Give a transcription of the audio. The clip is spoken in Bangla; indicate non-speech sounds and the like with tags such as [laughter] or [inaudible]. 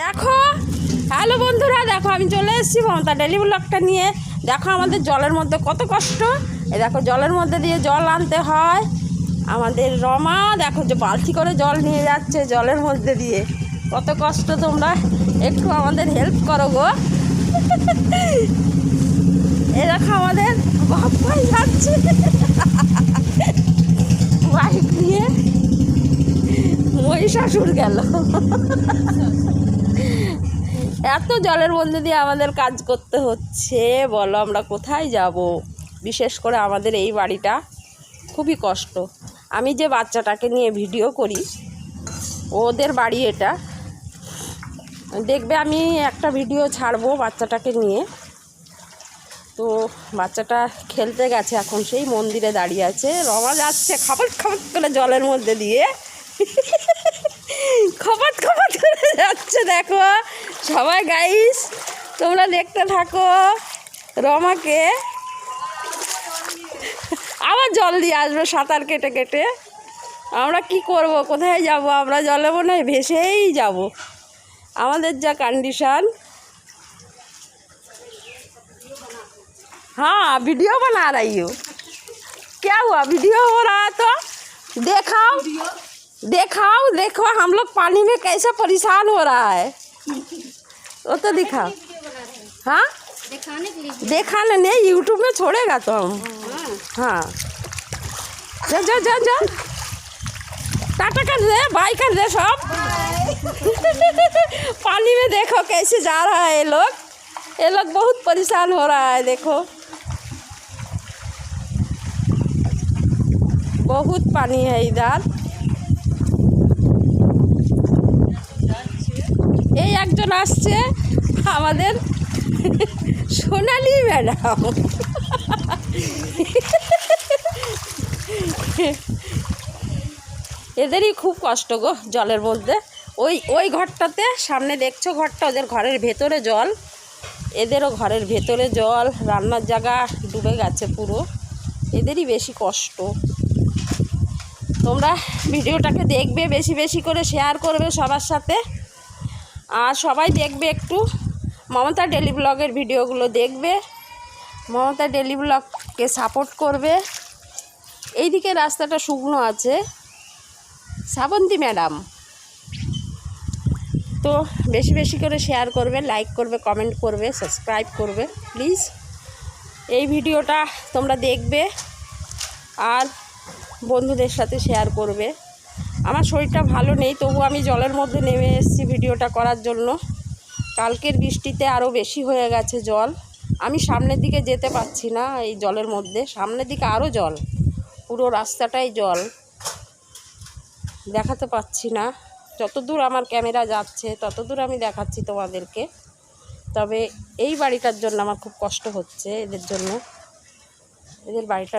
দেখো। হ্যালো বন্ধুরা, দেখো আমি চলে এসেছি মমতা ডেলি ব্লগটা নিয়ে। দেখো আমাদের জলের মধ্যে কত কষ্ট। এ দেখো জলের মধ্যে দিয়ে জল আনতে হয়। আমাদের রমা, দেখো যে বালতি করে জল নিয়ে যাচ্ছে জলের মধ্যে দিয়ে। কত কষ্ট তোমরা, একটু আমাদের হেল্প করো গো। এ দেখো আমাদের বাপ ভাই যাচ্ছে। বাইক নিয়ে মহিষাসুর গেল। এত জলের মধ্যে দিয়ে আমাদের কাজ করতে হচ্ছে। বলো আমরা কোথায় যাব? বিশেষ করে আমাদের এই বাড়িটা খুবই কষ্ট। আমি যে বাচ্চাটাকে নিয়ে ভিডিও করি, ওদের বাড়ি এটা। দেখবে আমি একটা ভিডিও ছাড়বো বাচ্চাটাকে নিয়ে। তো বাচ্চাটা খেলতে গেছে এখন, সেই মন্দিরে দাঁড়িয়ে আছে। রমা যাচ্ছে খাবার খাবার করে জলের মধ্যে দিয়ে। খপাট করে যাচ্ছে দেখো সবাই গাইস তোমরা দেখতে থাকো রমাকে আবার জল দিয়ে আসবে সাঁতার কেটে কেটে আমরা কি করব কোথায় যাব আমরা জলে মনে হয় ভেসেই যাব আমাদের যা কন্ডিশন हाँ वीडियो बना रही हो क्या हुआ वीडियो हो रहा है तो देखाओ देखाओ देखो हम लोग पानी में कैसे परेशान हो रहा है। वो तो दिखाओ। हाँ? दिखाने के लिए। देखा नहीं यूट्यूब में छोड़ेगा तो हम। हाँ। जा जा जा जा। टाटा कर दे बाई कर दे सब। [laughs] पानी में देखो कैसे जा रहा है ये लोग। ये लोग बहुत परेशान हो रहा है देखो। बहुत पानी है इधर। এই একজন আসছে আমাদের সোনালি ম্যাডাম। এদেরই খুব কষ্ট গো জলের মধ্যে। ওই ওই ঘরটাতে, সামনে দেখছ ঘরটা? ওদের ঘরের ভেতরে জল। এদেরও ঘরের ভেতরে জল। রান্নার জায়গা ডুবে গেছে পুরো। এদেরই বেশি কষ্ট। তোমরা ভিডিওটাকে দেখবে, বেশি বেশি করে শেয়ার করবে সবার সাথে। আর সবাই দেখবে একটু। মমতা ডেলি ব্লগের ভিডিওগুলো দেখবে। মমতা ডেলি ব্লগকে সাপোর্ট করবে। এইদিকে রাস্তাটা শুকনো আছে। শ্রাবন্তী ম্যাডাম। তো বেশি বেশি করে শেয়ার করবে লাইক করবে কমেন্ট করবে সাবস্ক্রাইব করবে প্লিজ এই ভিডিওটা তোমরা দেখবে আর বন্ধুদের সাথে শেয়ার করবে। আমার শরীরটা ভালো নেই তবু আমি জলের মধ্যে নেমে এসেছি ভিডিওটা করার জন্য। কালকের বৃষ্টিতে আরও বেশি হয়ে গেছে জল। আমি সামনের দিকে যেতে পারছি না এই জলের মধ্যে, সামনের দিকে আরও জল, পুরো রাস্তাটাই জল। দেখাতে পাচ্ছি না। যতদূর আমার ক্যামেরা যাচ্ছে, ততদূর আমি দেখাচ্ছি তোমাদেরকে। তবে এই বাড়িটার জন্য আমার খুব কষ্ট হচ্ছে এদের জন্য। এদের বাড়িটার